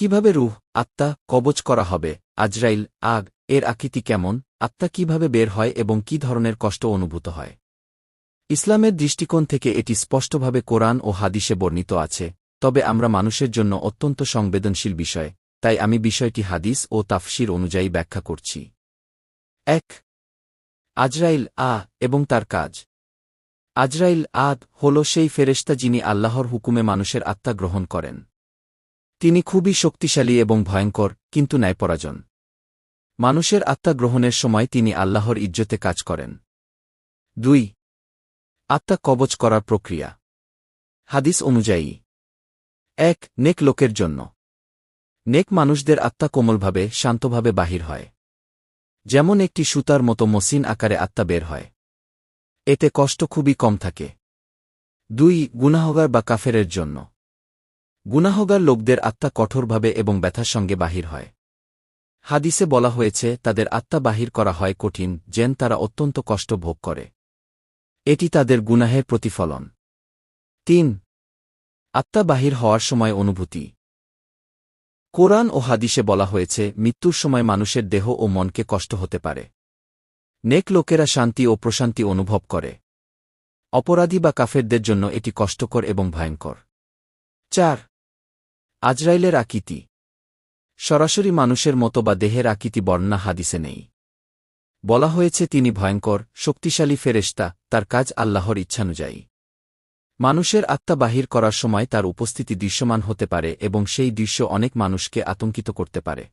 কীভাবে রুহ, আত্মা, কবচ করা হবে? আজরাইল, আগ, এর আকৃতি কেমন? আত্মা কীভাবে বের হয় এবং কি ধরনের কষ্ট অনুভূত হয়? ইসলামের দৃষ্টিকোণ থেকে এটি স্পষ্টভাবে কোরআন ও হাদিসে বর্ণিত আছে, তবে আমরা মানুষের জন্য অত্যন্ত সংবেদনশীল বিষয়, তাই আমি বিষয়টি হাদিস ও তাফসির অনুযায়ী ব্যাখ্যা করছি। এক, আজরাইল, আ, এবং তার কাজ। আজরাইল, আদ হল সেই ফেরেশতা যিনি আল্লাহর হুকুমে মানুষের আত্মা গ্রহণ করেন। তিনি খুবই শক্তিশালী এবং ভয়ঙ্কর, কিন্তু ন্যায়পরাজন। মানুষের আত্মা গ্রহণের সময় তিনি আল্লাহর ইজ্জতে কাজ করেন। দুই, আত্মা কবচ করার প্রক্রিয়া। হাদিস অনুযায়ী, এক, নেক লোকের জন্য। নেক মানুষদের আত্মা কোমলভাবে, শান্তভাবে বাহির হয়। যেমন একটি সুতার মতো মসিন আকারে আত্মা বের হয়। এতে কষ্ট খুবই কম থাকে। দুই, গুনাহগার বা কাফেরের জন্য। গুনাহগার লোকদের আত্মা কঠোরভাবে এবং ব্যথার সঙ্গে বাহির হয়। হাদিসে বলা হয়েছে, তাদের আত্মা বাহির করা হয় কঠিন, যেন তারা অত্যন্ত কষ্ট ভোগ করে। এটি তাদের গুনাহের প্রতিফলন। তিন, আত্মা বাহির হওয়ার সময় অনুভূতি। কোরআন ও হাদিসে বলা হয়েছে, মৃত্যুর সময় মানুষের দেহ ও মনকে কষ্ট হতে পারে। নেক লোকেরা শান্তি ও প্রশান্তি অনুভব করে। অপরাধী বা কাফেরদের জন্য এটি কষ্টকর এবং ভয়ঙ্কর। চার আজরাইলের আকৃতি। সরাসরি মানুষের মতো বা দেহের আকৃতি বর্ণনা হাদিসে নেই। বলা হয়েছে, তিনি ভয়ঙ্কর, শক্তিশালী ফেরেস্তা তার কাজ আল্লাহর ইচ্ছানুযায়ী। মানুষের আত্মা বাহির করার সময় তার উপস্থিতি দৃশ্যমান হতে পারে এবং সেই দৃশ্য অনেক মানুষকে আতঙ্কিত করতে পারে।